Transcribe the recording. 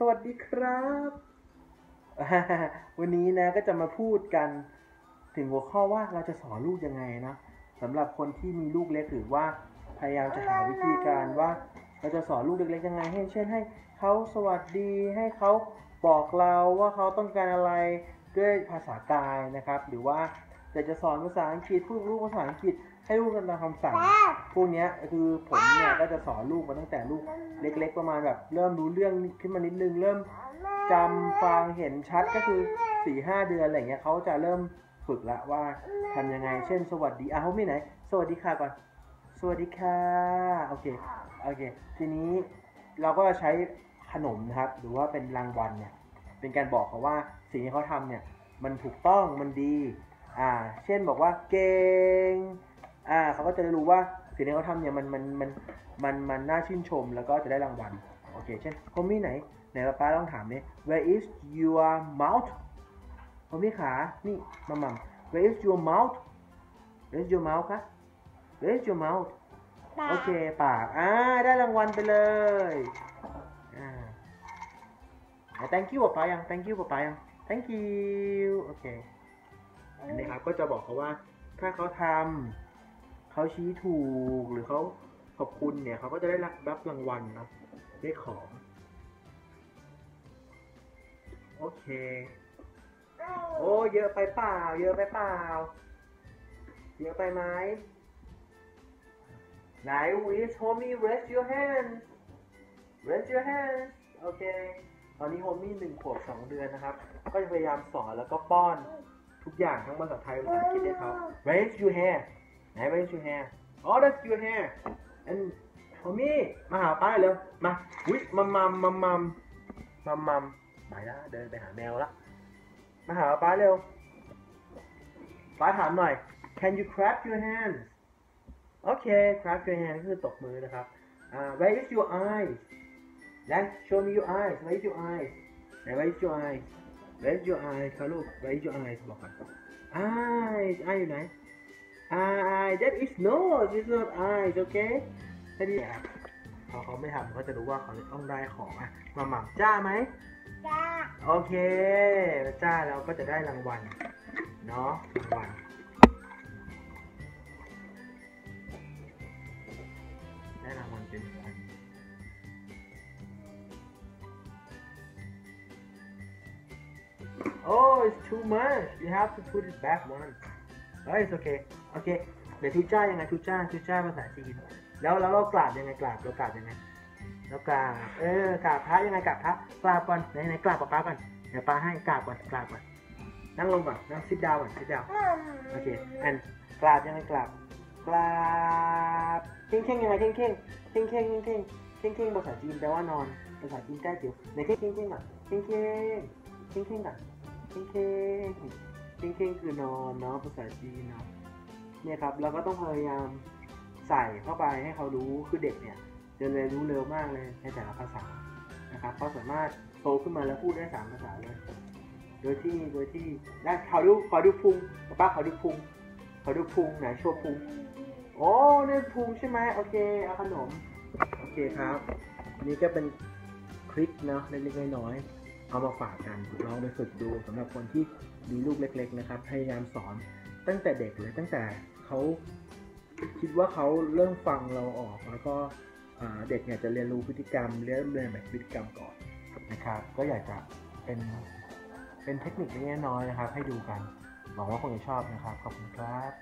สวัสดีครับ วันนี้นะก็จะมาพูดกันถึงหัวข้อว่าเราจะสอนลูกยังไงนะสำหรับคนที่มีลูกเล็กหรือว่าพยายามจะหาวิธีการว่า เราจะสอนลูกเล็กๆยังไง ให้เช่นให้เขาสวัสดีให้เขาบอกเราว่าเขาต้องการอะไรด้วยภาษากายนะครับ หรือว่า อยากจะสอนภาษาอังกฤษพูดกับลูกภาษาอังกฤษให้ลูกกันตามคำสั่ง พวกเนี้ยคือผมเนี่ยก็จะสอนลูกมาตั้งแต่ลูกเล็ก ๆ ประมาณแบบ เริ่มรู้เรื่องขึ้นมานิดนึง เริ่มจำฟังเห็นชัดก็คือสี่ห้าเดือนอะไรเงี้ยเขาจะเริ่มฝึกละว่าทำยังไง เช่น สวัสดีอะเขาไม่ไหน สวัสดีค่ะก่อน สวัสดีค่ะ โอเค โอเค ทีนี้เราก็จะใช้ขนมนะครับ หรือว่าเป็นรางวัลเนี่ย เป็นการบอกเขาว่าสิ่งที่เขาทำเนี่ย มันถูกต้อง มันดี อ่า เช่นบอกว่าเก่ง อ่าเขาก็จะได้รู้ว่าสิ่งที่เขาทำเนี่ยมันมันมันมันมันน่าชื่นชมแล้วก็จะได้รางวัล โอเค เช่นโฮมี่ไหนไหนป้าป้าลองถามเนี่ย where is your mouth โฮมี่ขา นี่มัมมัม where is your mouth where is your mouth คะ where is your mouth โอเค ปาก อ่า ได้รางวัลไปเลย อ่า thank you ป๊าป๊ายัง thank you ป๊าป๊ายัง thank you โอเคอั นนี้ครับ ก็จะบอกเขาว่าถ้าเขาทำเขาชี้ถูกหรือเขาขอบคุณเนี่ยเขาก็จะได้รับรับรางวัลนะได้ของโอเค โอ้เยอะไปเปล่า เยอะไปเปล่า เยอะไปไหมไหน with homie raise your hand raise your hand โอเค ตอนนี้โฮมี่หนึ่งขวบสองเดือนนะครับ ก็จะพยายามสอนแล้วก็ป้อน ทุกอย่างทั้งภาษาไทยภาษาอังกฤษให้เขา raise your hair ไหน raise your hair oh that's your hair and โฮมี่มาหาป้าเร็วมาอุ้ยมัมมัมมัมมัมมัมมัมไปแล้วเดินไปหาแมวละมาหาป้าเร็วป้าถามหน่อย can you clap your hands โอเค clap your hands คือตบมือนะครับอ่า where is your eyes และ show me your eyes where is your eyes where is your eyes where is your eyes ครับลูก where is your eyes บอกก่อน eyes eyes อยู่ไหน eye that is nose it's not eyes okay แค่นี้ครับพอเขาไม่ทำเขาจะรู้ว่าเขาต้องได้ของอะมาหม่ำจ้าไหมจ้า โอเค จ้าเราก็จะได้รางวัล เนาะรางวัลได้รางวัลเป็นพัน Oh it's too much you have to put it back one. oh it's okay โอเคเดี๋ยวทุจ้ายังไงทุจ้าทุจ้าภาษาจีนแล้วแล้วเรากราบยังไงกราบเรากราบยังไงแล้วกราบเออกราบพระยังไงกราบพระกราบก่อนไหนไหนกราบป้าป้าก่อนเดี๋ยวป้าให้กราบก่อนกราบก่อนนั่งลงก่อนนั่งซิดดาวก่อนซิดดาวโอเคอันกราบยังไงกราบกราบเข่งเข่งยังไงเข่งเข่งเข่งเข่งเข่งเข่งเข่งภาษาจีนแปลว่านอนภาษาจีนใต้จิ๋วไหนเข่งเข่งเข่งก่อนเข่งเข่งเข่งเข่งก่อน เข่งเข่งเข่งเข่งคือนอนเนาะภาษาจีนเนาะเนี่ยครับเราก็ต้องพยายามใส่เข้าไปให้เขารู้คือเด็กเนี่ยจะเรียนรู้เร็วมากเลยในแต่ละภาษานะครับเขาสามารถโตขึ้นมาแล้วพูดได้สามภาษาเลย โดยที่โดยที่ได้ขอดูขอดูพุงป้าขอดูพุงขอดูพุงไหนโชว์พุงโอ้เนี่ยพุงใช่ไหมโอเคเอาขนมโอเคครับอันนี้ก็เป็นคลิปนะเล็กๆน้อยๆ เอามาฝากกันลองไปฝึกดูสำหรับคนที่มีลูกเล็ก ๆ นะครับ พยายามสอนตั้งแต่เด็กเลยตั้งแต่เขาคิดว่าเขาเริ่มฟังเราออก แล้วก็เด็กเนี่ยจะเรียนรู้พฤติกรรมเรียนเรียนแบบพฤติกรรมก่อนนะครับ ก็อยากจะเป็นเป็นเทคนิคเล็กน้อยนะครับ ให้ดูกันหวังว่าคงจะชอบนะครับขอบคุณครับ